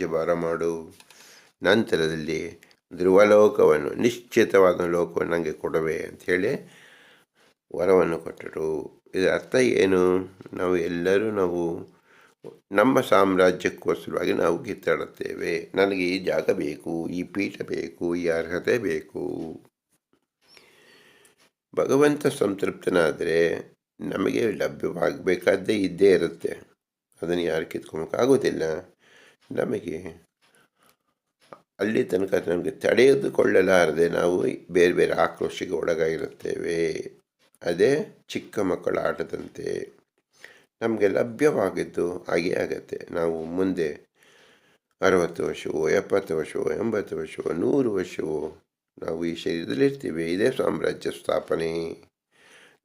ರಾಜ್ಯಭಾರ ಮಾಡು. ನಂತರದಲ್ಲಿ ಧ್ರುವಲೋಕವನ್ನು, ನಿಶ್ಚಿತವಾದ ಲೋಕವನ್ನು ನನಗೆ ಕೊಡುವೆ ಅಂಥೇಳಿ ವರವನ್ನು ಕೊಟ್ಟರು. ಇದರ ಅರ್ಥ ಏನು? ನಾವು ಎಲ್ಲರೂ ನಾವು ನಮ್ಮ ಸಾಮ್ರಾಜ್ಯಕ್ಕೋಸ್ಕರವಾಗಿ ನಾವು ಕಿತ್ತಾಡುತ್ತೇವೆ ನನಗೆ ಈ ಜಾಗ ಬೇಕು, ಈ ಪೀಠ ಬೇಕು, ಈ ಅರ್ಹತೆ ಬೇಕು. ಭಗವಂತ ಸಂತೃಪ್ತನಾದರೆ ನಮಗೆ ಲಭ್ಯವಾಗಬೇಕಾದ್ದೇ ಇದ್ದೇ ಇರುತ್ತೆ. ಅದನ್ನು ಯಾರು ಕಿತ್ಕೊಳಕ್ಕಾಗೋದಿಲ್ಲ ನಮಗೆ ಅಲ್ಲಿ ತನಕ ನಮಗೆ ತಡೆದುಕೊಳ್ಳಲಾರದೆ ನಾವು ಬೇರೆ ಬೇರೆ ಆಕ್ರೋಶಕ್ಕೆ ಒಳಗಾಗಿರುತ್ತೇವೆ. ಅದೇ ಚಿಕ್ಕ ಮಕ್ಕಳ ಆಟದಂತೆ ನಮಗೆ ಲಭ್ಯವಾಗಿದ್ದು ಹಾಗೇ ಆಗತ್ತೆ. ನಾವು ಮುಂದೆ ಅರವತ್ತು ವರ್ಷವೋ, ಎಪ್ಪತ್ತು ವರ್ಷವೋ, ಎಂಬತ್ತು ವರ್ಷವೋ, ನೂರು ವರ್ಷವೋ ನಾವು ಈ ಶರೀರದಲ್ಲಿ ಇರ್ತೀವಿ. ಇದೇ ಸಾಮ್ರಾಜ್ಯ ಸ್ಥಾಪನೆ.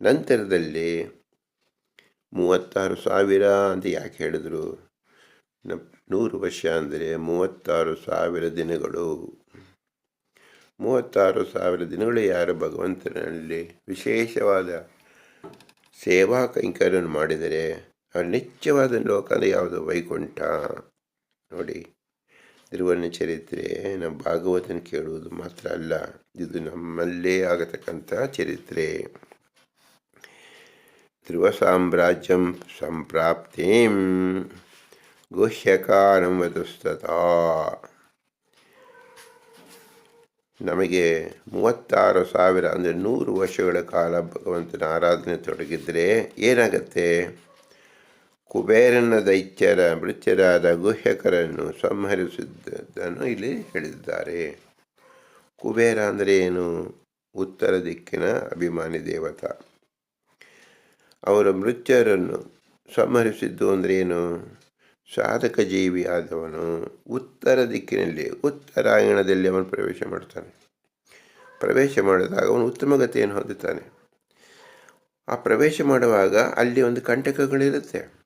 ನಂತರದಲ್ಲಿ ಮೂವತ್ತಾರು ಸಾವಿರ ಅಂತ ಯಾಕೆ ಹೇಳಿದ್ರು? ನೂರು ವರ್ಷ ಅಂದರೆ ಮೂವತ್ತಾರು ಸಾವಿರ ದಿನಗಳು. ಮೂವತ್ತಾರು ಸಾವಿರ ದಿನಗಳು ಯಾರು ಭಗವಂತನಲ್ಲಿ? ವಿಶೇಷವಾದ ಸೇವಾ ಕೈಂಕರ್ಯವನ್ನು ಮಾಡಿದರೆ ಅವ್ರ ನಿತ್ಯವಾದ ಲೋಕ ಯಾವುದು? ವೈಕುಂಠ. ನೋಡಿ ಧ್ರುವನ ಚರಿತ್ರೆ ನಮ್ಮ ಭಾಗವತನ ಕೇಳುವುದು ಮಾತ್ರ ಅಲ್ಲ, ಇದು ನಮ್ಮಲ್ಲೇ ಆಗತಕ್ಕಂಥ ಚರಿತ್ರೆ. ಧ್ರುವ ಸಾಮ್ರಾಜ್ಯಂ ಸಂಪ್ರಾಪ್ತಿಂ. ಗುಹ್ಯಕಾರಂ ನಮಗೆ ಮೂವತ್ತಾರು ಸಾವಿರ ಅಂದರೆ ನೂರು ವರ್ಷಗಳ ಕಾಲ ಭಗವಂತನ ಆರಾಧನೆ ತೊಡಗಿದರೆ ಏನಾಗತ್ತೆ? ಕುಬೇರನ ದೈತ್ಯರ ಮೃತ್ಯರಾದ ಗುಹ್ಯಕರನ್ನು ಸಂಹರಿಸಿದ್ದನ್ನು ಇಲ್ಲಿ ಹೇಳಿದ್ದಾರೆ. ಕುಬೇರ ಅಂದರೆ ಏನು? ಉತ್ತರ ದಿಕ್ಕಿನ ಅಭಿಮಾನಿ ದೇವತ. ಅವರ ಮೃತ್ಯರನ್ನು ಸಂಹರಿಸಿದ್ದು ಅಂದರೆ ಏನು? ಸಾಧಕ ಜೀವಿ ಆದವನು ಉತ್ತರ ದಿಕ್ಕಿನಲ್ಲಿ, ಉತ್ತರಾಯಣದಲ್ಲಿ ಅವನು ಪ್ರವೇಶ ಮಾಡ್ತಾನೆ ಪ್ರವೇಶ ಮಾಡಿದಾಗ ಅವನು ಉತ್ತಮ ಗತಿಯನ್ನು ಹೊಂದುತ್ತಾನೆ. ಆ ಪ್ರವೇಶ ಮಾಡುವಾಗ ಅಲ್ಲಿ ಒಂದು ಕಂಟಕಗಳಿರುತ್ತೆ.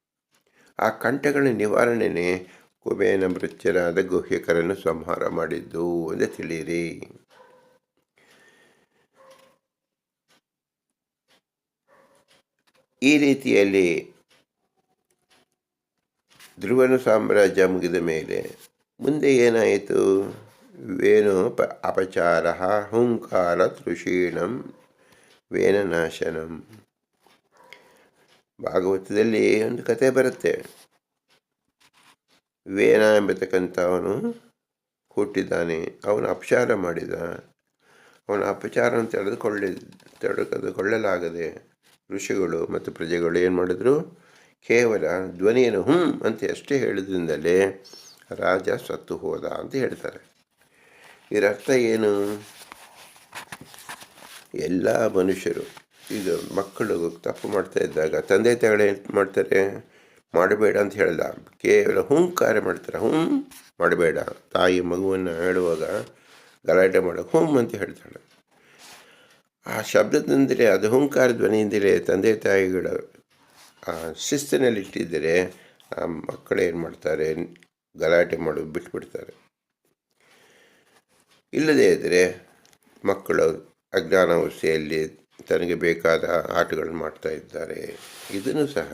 ಆ ಕಂಟಕಗಳ ನಿವಾರಣೆನೇ ಕುಬೇನ ಮೃತ್ಯರಾದ ಗುಹ್ಯಕರನ್ನು ಸಂಹಾರ ಮಾಡಿದ್ದು ಎಂದು ತಿಳಿಯಿರಿ. ಈ ರೀತಿಯಲ್ಲಿ ಧ್ರುವನ ಸಾಮ್ರಾಜ್ಯ ಮುಗಿದ ಮೇಲೆ ಮುಂದೆ ಏನಾಯಿತು? ವೇಣು ಪ ಅಪಚಾರ ಹುಂಕಾರ ತೃಷೀಣಂ ವೇನನಾಶನಂ ಭಾಗವತದಲ್ಲಿ ಒಂದು ಕತೆ ಬರುತ್ತೆ. ವೇನ ಎಂಬತಕ್ಕಂಥವನು ಹುಟ್ಟಿದ್ದಾನೆ, ಅವನು ಅಪಚಾರ ಮಾಡಿದ. ಅವನ ಅಪಚಾರವನ್ನು ತಡೆದುಕೊಳ್ಳಿ ತಡೆದುಕೊಳ್ಳಲಾಗದೆ ಋಷಿಗಳು ಮತ್ತು ಪ್ರಜೆಗಳು ಏನು ಮಾಡಿದ್ರು? ಕೇವಲ ಧ್ವನಿಯನ್ನು ಹ್ಞೂ ಅಂತ ಎಷ್ಟೇ ಹೇಳಿದ್ರಿಂದಲೇ ರಾಜ ಸತ್ತು ಹೋದ ಅಂತ ಹೇಳ್ತಾರೆ. ಇದರರ್ಥ ಏನು? ಎಲ್ಲ ಮನುಷ್ಯರು, ಇದು ಮಕ್ಕಳು ತಪ್ಪು ಮಾಡ್ತಾ ಇದ್ದಾಗ ತಂದೆ ತಾಯಿಗಳು ಏನು ಮಾಡ್ತಾರೆ? ಮಾಡಬೇಡ ಅಂತ ಹೇಳ್ದ. ಕೇವಲ ಹುಂಕಾರ ಮಾಡ್ತಾರೆ. ಹ್ಞೂ ಮಾಡಬೇಡ. ತಾಯಿ ಮಗುವನ್ನು ಹೇಳುವಾಗ ಗಲಾಟೆ ಮಾಡೋಕೆ ಹ್ಞೂ ಅಂತ ಹೇಳ್ತಾಳೆ. ಆ ಶಬ್ದದಿಂದಲೇ, ಅದು ಹುಂಕಾರ ಧ್ವನಿಯಿಂದಲೇ ತಂದೆ ತಾಯಿಗಳ ಶಿಸ್ತಿನಲ್ಲಿ ಇಟ್ಟಿದ್ದರೆ ಆ ಮಕ್ಕಳು ಏನು ಮಾಡ್ತಾರೆ, ಗಲಾಟೆ ಮಾಡೋದು ಬಿಟ್ಬಿಡ್ತಾರೆ. ಇಲ್ಲದೇ ಇದ್ದರೆ ಮಕ್ಕಳು ಅಜ್ಞಾನಾವಸ್ಥೆಯಲ್ಲಿ ತನಗೆ ಬೇಕಾದ ಆಟಗಳನ್ನು ಮಾಡ್ತಾ ಇದ್ದಾರೆ. ಇದನ್ನು ಸಹ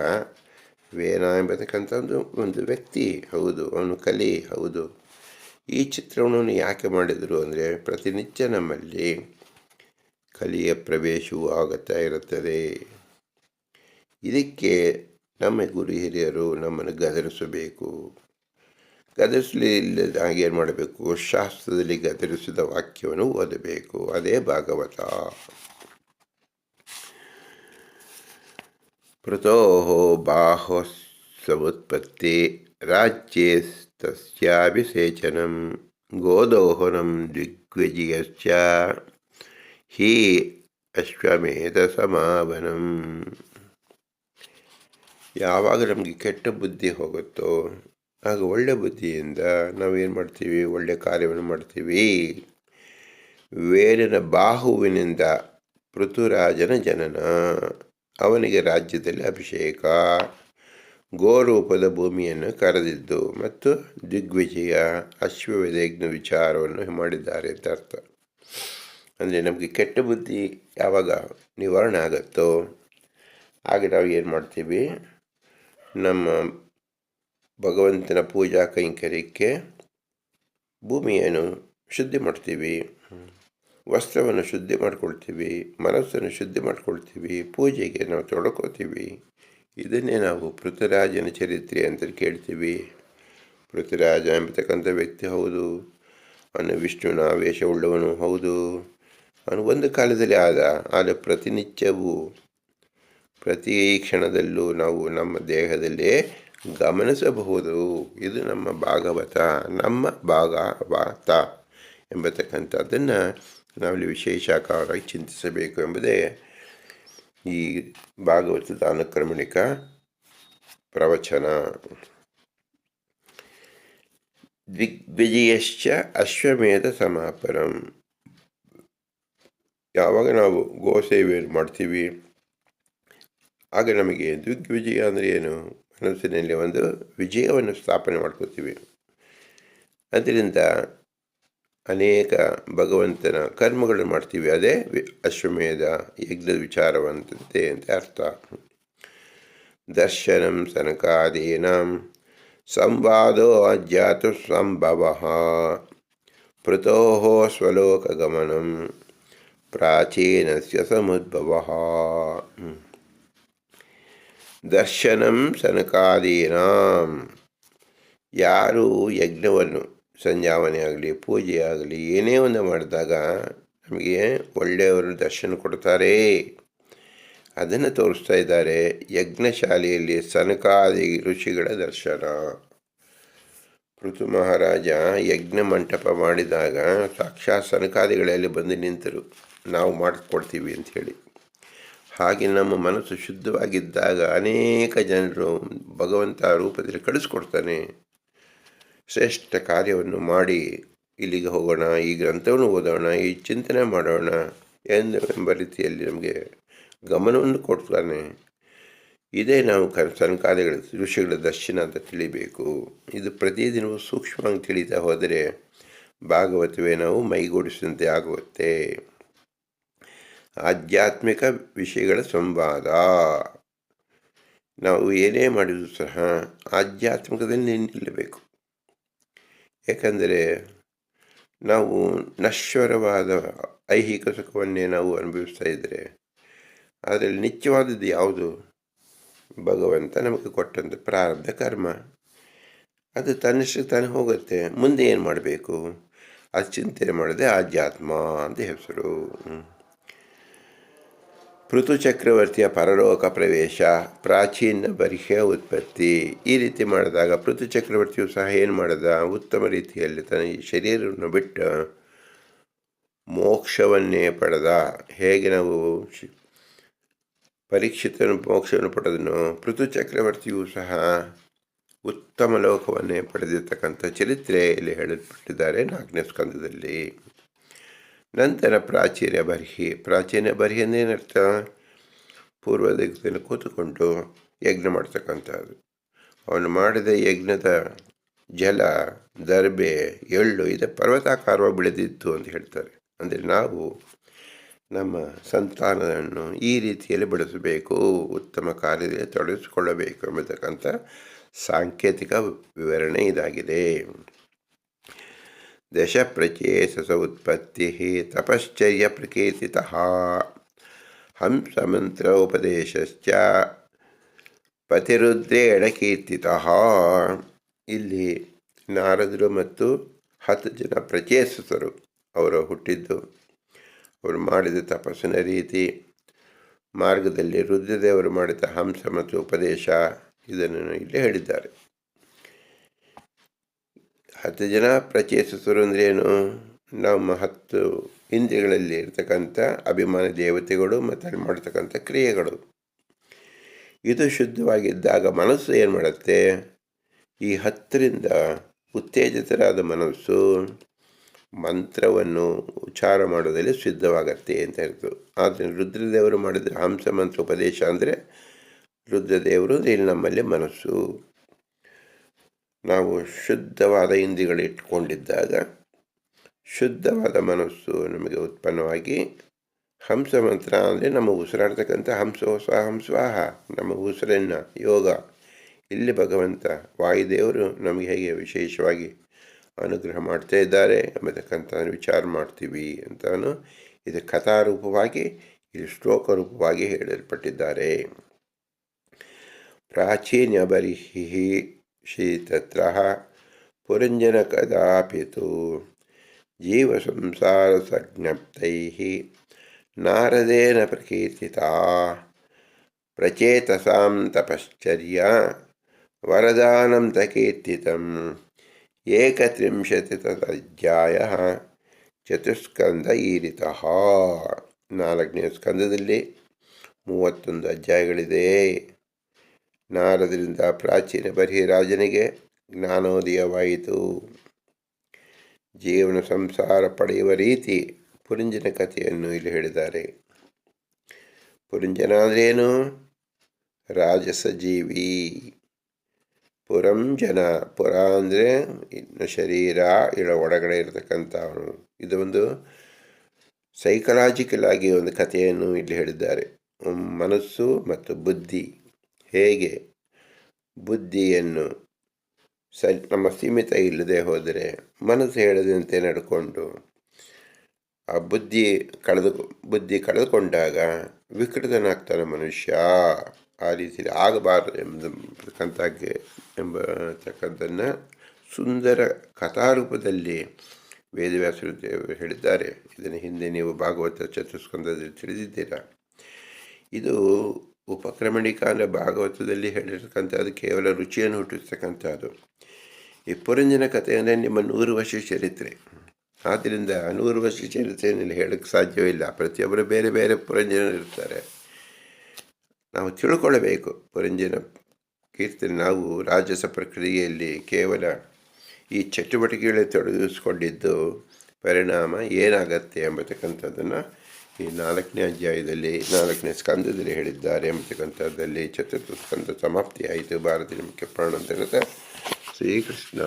ವೇನ ಎಂಬತಕ್ಕಂಥ ಒಂದು ಒಂದು ವ್ಯಕ್ತಿ, ಹೌದು, ಅವನು ಕಲಿ, ಹೌದು. ಈ ಚಿತ್ರವನ್ನು ಯಾಕೆ ಮಾಡಿದರು ಅಂದರೆ ಪ್ರತಿನಿತ್ಯ ನಮ್ಮಲ್ಲಿ ಕಲಿಯ ಪ್ರವೇಶವೂ ಆಗುತ್ತಾ ಇರುತ್ತದೆ. ಇದಕ್ಕೆ ನಮ್ಮ ಗುರು ಹಿರಿಯರು ನಮ್ಮನ್ನು ಗದರಿಸಬೇಕು. ಗದರಿಸಲಿಲ್ಲದ ಹಾಗೇನು ಮಾಡಬೇಕು? ಶಾಸ್ತ್ರದಲ್ಲಿ ಗದರಿಸಿದ ವಾಕ್ಯವನ್ನು ಓದಬೇಕು. ಅದೇ ಭಾಗವತ. ಪೃಥೋ ಬಾಹೋ ಸಮುತ್ಪತ್ತಿ ರಾಜ್ಯೇ ತಸ್ಯಾಭಿಸೇಚನಂ ಗೋದೋಹನಂ ದಿಗ್ವಿಜಯಶ್ಚ ಹಿ ಅಶ್ವಮೇಧ ಸಮಾವನಂ. ಯಾವಾಗ ನಮಗೆ ಕೆಟ್ಟ ಬುದ್ಧಿ ಹೋಗುತ್ತೋ, ಆಗ ಒಳ್ಳೆ ಬುದ್ಧಿಯಿಂದ ನಾವೇನು ಮಾಡ್ತೀವಿ? ಒಳ್ಳೆ ಕಾರ್ಯವನ್ನು ಮಾಡ್ತೀವಿ. ವೇರನ ಬಾಹುವಿನಿಂದ ಪೃಥುರಾಜನ ಜನನ. ಅವನಿಗೆ ರಾಜ್ಯದಲ್ಲಿ ಅಭಿಷೇಕ. ಗೋರೂಪದ ಭೂಮಿಯನ್ನು ಕರೆದಿದ್ದು ಮತ್ತು ದಿಗ್ವಿಜಯ ಅಶ್ವವೇದಜ್ಞ ವಿಚಾರವನ್ನು ಮಾಡಿದ್ದಾರೆ ಅಂತ ಅರ್ಥ. ಅಂದರೆ ನಮಗೆ ಕೆಟ್ಟ ಬುದ್ಧಿ ಯಾವಾಗ ನಿವಾರಣೆ ಆಗುತ್ತೋ, ಆಗ ನಾವು ಏನು ಮಾಡ್ತೀವಿ? ನಮ್ಮ ಭಗವಂತನ ಪೂಜಾ ಕೈಂಕರ್ಯಕ್ಕೆ ಭೂಮಿಯನ್ನು ಶುದ್ಧಿ ಮಾಡ್ತೀವಿ. ವಸ್ತ್ರವನ್ನು ಶುದ್ಧಿ ಮಾಡ್ಕೊಳ್ತೀವಿ. ಮನಸ್ಸನ್ನು ಶುದ್ಧಿ ಮಾಡ್ಕೊಳ್ತೀವಿ. ಪೂಜೆಗೆ ನಾವು ತೊಡ್ಕೋತೀವಿ. ಇದನ್ನೇ ನಾವು ಪೃಥ್ವಿರಾಜನ ಚರಿತ್ರೆ ಅಂತ ಕೇಳ್ತೀವಿ. ಪೃಥ್ವಿರಾಜ ಎಂಬತಕ್ಕಂಥ ವ್ಯಕ್ತಿ ಹೌದು. ಅವನು ವಿಷ್ಣುವಿನ ವೇಷವುಳ್ಳವನು ಹೌದು. ಅವನು ಒಂದು ಕಾಲದಲ್ಲಿ ಆದ. ಆದರೆ ಪ್ರತಿನಿತ್ಯವೂ ಪ್ರತಿ ಕ್ಷಣದಲ್ಲೂ ನಾವು ನಮ್ಮ ದೇಹದಲ್ಲೇ ಗಮನಿಸಬಹುದು. ಇದು ನಮ್ಮ ಭಾಗವತ ನಮ್ಮ ಭಾಗವತ ಎಂಬತಕ್ಕಂಥದ್ದನ್ನು ನಾವಿಲ್ಲಿ ವಿಶೇಷಾಕಾರವಾಗಿ ಚಿಂತಿಸಬೇಕು ಎಂಬುದೇ ಈ ಭಾಗವತದ ಅನುಕ್ರಮಣಿಕ ಪ್ರವಚನ. ದಿಗ್ವಿಜಯಶ್ಚ ಅಶ್ವಮೇಧ ಸಮಾಪನ. ಯಾವಾಗ ನಾವು ಗೋಸೇವೆಯನ್ನು ಮಾಡ್ತೀವಿ? ಆಗ ನಮಗೆ ದಿಗ್ವಿಜಯ ಅಂದರೆ ಏನು? ಮನಸ್ಸಿನಲ್ಲಿ ಒಂದು ವಿಜಯವನ್ನು ಸ್ಥಾಪನೆ ಮಾಡ್ಕೋತೀವಿ ಅದರಿಂದ ಅನೇಕ ಭಗವಂತನ ಕರ್ಮಗಳನ್ನು ಮಾಡ್ತೀವಿ. ಅದೇ ಅಶ್ವಮೇಧ ಯಜ್ಞದ ವಿಚಾರವಂತೆ ಅಂತ ಅರ್ಥ. ದರ್ಶನಂ ಸನಕಾದೀನಾಂ ಸಂವಾದೋ ಅಜ್ಞಾತು ಸಂಭವ ಪೃತೋ ಸ್ವಲೋಕಗಮನಂ ಪ್ರಾಚೀನಸ್ಯ ಸಮುದ್ಭವ. ದರ್ಶನಂ ಸನಕಾದೀನಾಂ. ಯಾರು ಯಜ್ಞವನ್ನು, ಸಂಜಾವನೆ ಆಗಲಿ, ಪೂಜೆ ಆಗಲಿ, ಏನೇ ಒಂದು ಮಾಡಿದಾಗ ನಮಗೆ ಒಳ್ಳೆಯವರು ದರ್ಶನ ಕೊಡ್ತಾರೆ. ಅದನ್ನು ತೋರಿಸ್ತಾ ಇದ್ದಾರೆ ಯಜ್ಞಶಾಲೆಯಲ್ಲಿ ಸನಕಾದಿ ಋಷಿಗಳ ದರ್ಶನ. ಋತು ಮಹಾರಾಜ ಯಜ್ಞ ಮಂಟಪ ಮಾಡಿದಾಗ ಸಾಕ್ಷಾತ್ ಸನಕಾದಿಗಳಲ್ಲಿ ಬಂದು ನಿಂತರು. ನಾವು ಮಾಡಿಕೊಡ್ತೀವಿ ಅಂಥೇಳಿ ಹಾಗೆ ನಮ್ಮ ಮನಸ್ಸು ಶುದ್ಧವಾಗಿದ್ದಾಗ ಅನೇಕ ಜನರು ಭಗವಂತ ರೂಪದಲ್ಲಿ ಕಳಿಸ್ಕೊಡ್ತಾನೆ. ಶ್ರೇಷ್ಠ ಕಾರ್ಯವನ್ನು ಮಾಡಿ ಇಲ್ಲಿಗೆ ಹೋಗೋಣ, ಈ ಗ್ರಂಥವನ್ನು ಓದೋಣ, ಈ ಚಿಂತನೆ ಮಾಡೋಣ ಎಂದು ಎಂಬ ರೀತಿಯಲ್ಲಿ ನಮಗೆ ಗಮನವನ್ನು ಕೊಡ್ತಾನೆ. ಇದೇ ನಾವು ಕ ಸನಕಾದಿಗಳ ಋಷಿಗಳ ದರ್ಶನ ಅಂತ ತಿಳಿಬೇಕು. ಇದು ಪ್ರತಿದಿನವೂ ಸೂಕ್ಷ್ಮವಾಗಿ ತಿಳಿತಾ ಹೋದರೆ ಭಾಗವತವೇ ನಾವು ಮೈಗೂಡಿಸಿದಂತೆ ಆಗುತ್ತೆ ಆಧ್ಯಾತ್ಮಿಕ ವಿಷಯಗಳ ಸಂವಾದ. ನಾವು ಏನೇ ಮಾಡಿದರೂ ಸಹ ಆಧ್ಯಾತ್ಮಿಕದಲ್ಲಿ ನಿಲ್ಲಬೇಕು. ಏಕೆಂದರೆ ನಾವು ನಶ್ವರವಾದ ಐಹಿಕ ಸುಖವನ್ನೇ ನಾವು ಅನುಭವಿಸ್ತಾ ಇದ್ದರೆ ಅದರಲ್ಲಿ ನಿತ್ಯವಾದದ್ದು ಯಾವುದು? ಭಗವಂತ ನಮಗೆ ಕೊಟ್ಟಂಥ ಪ್ರಾರಬ್ಧ ಕರ್ಮ. ಅದು ತನ್ನಷ್ಟಕ್ಕೆ ತಾನೇ ಹೋಗುತ್ತೆ. ಮುಂದೆ ಏನು ಮಾಡಬೇಕು? ಅದು ಚಿಂತನೆ ಮಾಡಿದೆ ಆಧ್ಯಾತ್ಮ ಅಂತ ಹೆಸರು. ಪೃಥು ಚಕ್ರವರ್ತಿಯ ಪರಲೋಕ ಪ್ರವೇಶ, ಪ್ರಾಚೀನ ಬರಿಹೆ ಉತ್ಪತ್ತಿ, ಈ ರೀತಿ ಮಾಡಿದಾಗ ಪೃಥು ಚಕ್ರವರ್ತಿಯು ಸಹ ಏನು ಮಾಡಿದ? ಉತ್ತಮ ರೀತಿಯಲ್ಲಿ ತನ್ನ ಶರೀರವನ್ನು ಬಿಟ್ಟು ಮೋಕ್ಷವನ್ನೇ ಪಡೆದ. ಹೇಗೆ ನಾವು ಪರೀಕ್ಷಿತನು ಮೋಕ್ಷವನ್ನು ಪಡೆದನು? ಪೃಥು ಚಕ್ರವರ್ತಿಯು ಸಹ ಉತ್ತಮ ಲೋಕವನ್ನೇ ಪಡೆದಿರ್ತಕ್ಕಂಥ ಚರಿತ್ರೆ ಇಲ್ಲಿ ಹೇಳಿಬಿಟ್ಟಿದ್ದಾರೆ ನಾಲ್ಕನೇ ಸ್ಕಂದದಲ್ಲಿ. ನಂತರ ಪ್ರಾಚೀನ ಬರ್ಹಿ. ಪ್ರಾಚೀನ ಬರ್ಹಿ ಅಂದೇನರ್ಥ ಪೂರ್ವ ದಿಕ್ಕದಲ್ಲಿ ಕೂತುಕೊಂಡು ಯಜ್ಞ ಮಾಡ್ತಕ್ಕಂಥದ್ದು. ಅವನು ಮಾಡಿದ ಯಜ್ಞದ ಜಲ, ದರ್ಬೆ, ಎಳ್ಳು, ಇದು ಪರ್ವತಾಕಾರವಾಗಿ ಬೆಳೆದಿತ್ತು ಅಂತ ಹೇಳ್ತಾರೆ. ಅಂದರೆ ನಾವು ನಮ್ಮ ಸಂತಾನವನ್ನು ಈ ರೀತಿಯಲ್ಲಿ ಬೆಳೆಸಬೇಕು, ಉತ್ತಮ ಕಾರ್ಯದಲ್ಲಿ ತೊಡಗಿಸಿಕೊಳ್ಳಬೇಕು ಎಂಬತಕ್ಕಂಥ ಸಾಂಕೇತಿಕ ವಿವರಣೆ ಇದಾಗಿದೆ. ದಶ ಪ್ರಚೇಸಸ ಉತ್ಪತ್ತಿ ತಪಶ್ಚರ್ಯ ಪ್ರಕೀರ್ತಿತ ಹಂಸಮಂತ್ರ ಉಪದೇಶಶ್ಚ ಪತಿರುದ್ರೇಣ ಕೀರ್ತಿ ಇಲ್ಲಿ ನಾರದರು ಮತ್ತು ಹತ್ತು ಜನ ಪ್ರಚೇಸಸರು ಅವರು ಹುಟ್ಟಿದ್ದು, ಅವರು ಮಾಡಿದ ತಪಸ್ಸಿನ ರೀತಿ. ಮಾರ್ಗದಲ್ಲಿ ರುದ್ರದೇವರು ಮಾಡಿದ ಹಂಸ ಮತ್ತು ಉಪದೇಶ, ಇದನ್ನು ಇಲ್ಲಿ ಹೇಳಿದ್ದಾರೆ. ಹತ್ತು ಜನ ಪ್ರಚೇಸಿಸರು ಅಂದ್ರೇನು ನಮ್ಮ ಹತ್ತು ಇಂದ್ರಿಯಗಳಲ್ಲಿ ಇರ್ತಕ್ಕಂಥ ಅಭಿಮಾನ ದೇವತೆಗಳು ಮತ್ತು ಅಲ್ಲಿ ಮಾಡ್ತಕ್ಕಂಥ ಕ್ರಿಯೆಗಳು. ಇದು ಶುದ್ಧವಾಗಿದ್ದಾಗ ಮನಸ್ಸು ಏನು ಮಾಡುತ್ತೆ? ಈ ಹತ್ತರಿಂದ ಉತ್ತೇಜಿತರಾದ ಮನಸ್ಸು ಮಂತ್ರವನ್ನು ಉಚ್ಚಾರ ಮಾಡೋದಲ್ಲಿ ಸಿದ್ಧವಾಗತ್ತೆ ಅಂತ ಹೇಳ್ತು. ಆದರೆ ರುದ್ರದೇವರು ಮಾಡಿದ ಹಂಸ ಮಂತ್ರ ಉಪದೇಶ ಅಂದರೆ ರುದ್ರದೇವರು ಇಲ್ಲಿ ನಮ್ಮಲ್ಲಿ ಮನಸ್ಸು. ನಾವು ಶುದ್ಧವಾದ ಇಂದ್ರಿಗಳು ಇಟ್ಕೊಂಡಿದ್ದಾಗ ಶುದ್ಧವಾದ ಮನಸ್ಸು ನಮಗೆ ಉತ್ಪನ್ನವಾಗಿ ಹಂಸ ಮಂತ್ರ ಅಂದರೆ ನಮ್ಮ ಉಸಿರಾಡ್ತಕ್ಕಂಥ ಹಂಸೋ ಹಂಸ್ವಾಹ ನಮ್ಮ ಉಸಿರನ್ನು, ಯೋಗ. ಇಲ್ಲಿ ಭಗವಂತ ವಾಯುದೇವರು ನಮಗೆ ಹೇಗೆ ವಿಶೇಷವಾಗಿ ಅನುಗ್ರಹ ಮಾಡ್ತಾ ಇದ್ದಾರೆ ಎಂಬತಕ್ಕಂಥ ವಿಚಾರ ಮಾಡ್ತೀವಿ ಅಂತಾನು ಇದು ಕಥಾರೂಪವಾಗಿ, ಇದು ಶ್ಲೋಕ ರೂಪವಾಗಿ ಹೇಳಲ್ಪಟ್ಟಿದ್ದಾರೆ ಪ್ರಾಚೀನ ಬರಿಹಿ ಶ್ರೀತತ್ರ ಪುರಂಜನ ಕದಾಪಿತು ಜೀವ ಸಂಸಾರ ಸಂಜ್ಞಪ್ತೈ ನಾರದೇನ ಪ್ರಕೀರ್ತಿತ ಪ್ರಚೇತಸಾಂ ತಪಶ್ಚರ್ಯ ವರದಾನಂ ತಕೀರ್ತಿತಂ ಏಕತ್ರಿಂಶತಿತಧ್ಯಾಯ ಚತುಸ್ಕಂದ ಈರಿತಃ ನಾಲ್ಕನೇ ಸ್ಕಂದದಲ್ಲಿ ಮೂವತ್ತೊಂದು ಅಧ್ಯಾಯಗಳಿದೆ. ನಾರದರಿಂದ ಪ್ರಾಚೀನ ಬರಿರಾಜನಿಗೆ ಜ್ಞಾನೋದಯವಾಯಿತು. ಜೀವನ ಸಂಸಾರ ಪಡೆಯುವ ರೀತಿ ಪುರಂಜನ ಕಥೆಯನ್ನು ಇಲ್ಲಿ ಹೇಳಿದ್ದಾರೆ. ಪುರಂಜನ ಅಂದ್ರೇನು ರಾಜಸ ಜೀವಿ ಪುರಂ ಜನ ಪುರ ಅಂದರೆ ಇನ್ನು ಶರೀರ, ಇಳ ಒಳಗಡೆ ಇರತಕ್ಕಂಥವನು. ಇದು ಒಂದು ಸೈಕಲಾಜಿಕಲ್ ಆಗಿ ಒಂದು ಕಥೆಯನ್ನು ಇಲ್ಲಿ ಹೇಳಿದ್ದಾರೆ. ಮನಸ್ಸು ಮತ್ತು ಬುದ್ಧಿ. ಹೇಗೆ ಬುದ್ಧಿಯನ್ನು ಸ ನಮ್ಮ ಸೀಮಿತ ಇಲ್ಲದೆ ಹೋದರೆ ಮನಸ್ಸು ಹೇಳದಂತೆ ನಡ್ಕೊಂಡು ಆ ಬುದ್ಧಿ ಕಳೆದು, ಬುದ್ಧಿ ಕಳೆದುಕೊಂಡಾಗ ವಿಕೃತನಾಗ್ತಾನೆ ಮನುಷ್ಯ. ಆ ರೀತಿಯಲ್ಲಿ ಆಗಬಾರದು ಎಂಬತಕ್ಕಂಥಕ್ಕೆ ಎಂಬತಕ್ಕಂಥನ್ನು ಸುಂದರ ಕಥಾರೂಪದಲ್ಲಿ ವೇದವ್ಯಾಸರು ಹೇಳಿದ್ದಾರೆ. ಇದನ್ನು ಹಿಂದೆ ನೀವು ಭಾಗವತ ಚತುಸ್ಕಂದದಲ್ಲಿ ತಿಳಿದಿದ್ದೀರಾ? ಇದು ಉಪಕ್ರಮಣಿಕ ಅಂದರೆ ಭಾಗವತದಲ್ಲಿ ಹೇಳಿರ್ತಕ್ಕಂಥದ್ದು ಕೇವಲ ರುಚಿಯನ್ನು ಹುಟ್ಟಿಸ್ತಕ್ಕಂಥದ್ದು. ಈ ಪುರಂಜನ ಕಥೆ ಅಂದರೆ ನಿಮ್ಮ ನೂರು ವರ್ಷ ಚರಿತ್ರೆ. ಆದ್ದರಿಂದ ನೂರು ವರ್ಷ ಚರಿತ್ರೆಯಲ್ಲಿ ಹೇಳಕ್ಕೆ ಸಾಧ್ಯವಿಲ್ಲ ಪ್ರತಿಯೊಬ್ಬರು ಬೇರೆ ಬೇರೆ ಪುರಂಜನರು ಇರ್ತಾರೆ. ನಾವು ತಿಳ್ಕೊಳ್ಳಬೇಕು ಪುರಂಜನ ಕೀರ್ತನೆ. ನಾವು ರಾಜಸ ಪ್ರಕ್ರಿಯೆಯಲ್ಲಿ ಕೇವಲ ಈ ಚಟುವಟಿಕೆಗಳಲ್ಲಿ ತೊಡಗಿಸ್ಕೊಂಡಿದ್ದು ಪರಿಣಾಮ ಏನಾಗತ್ತೆ ಎಂಬತಕ್ಕಂಥದ್ದನ್ನು ಈ ನಾಲ್ಕನೇ ಅಧ್ಯಾಯದಲ್ಲಿ, ನಾಲ್ಕನೇ ಸ್ಕಂದದಲ್ಲಿ ಹೇಳಿದ್ದಾರೆ. ಎಂಬತಕ್ಕಂಥದ್ದಲ್ಲಿ ಚತುರ್ಥ ಸ್ಕಂದ ಸಮಾಪ್ತಿ ಆಯಿತು ಭಾರತೀಯ ಮುಖ್ಯ ಪ್ರಾಣ ಅಂತ ಹೇಳುತ್ತೆ. ಶ್ರೀಕೃಷ್ಣ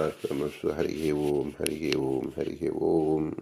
ಹರಿಗೆ ಓಂ ಹರಿಗೆ ಓಂ ಹರಿಗೆ ಓಂ.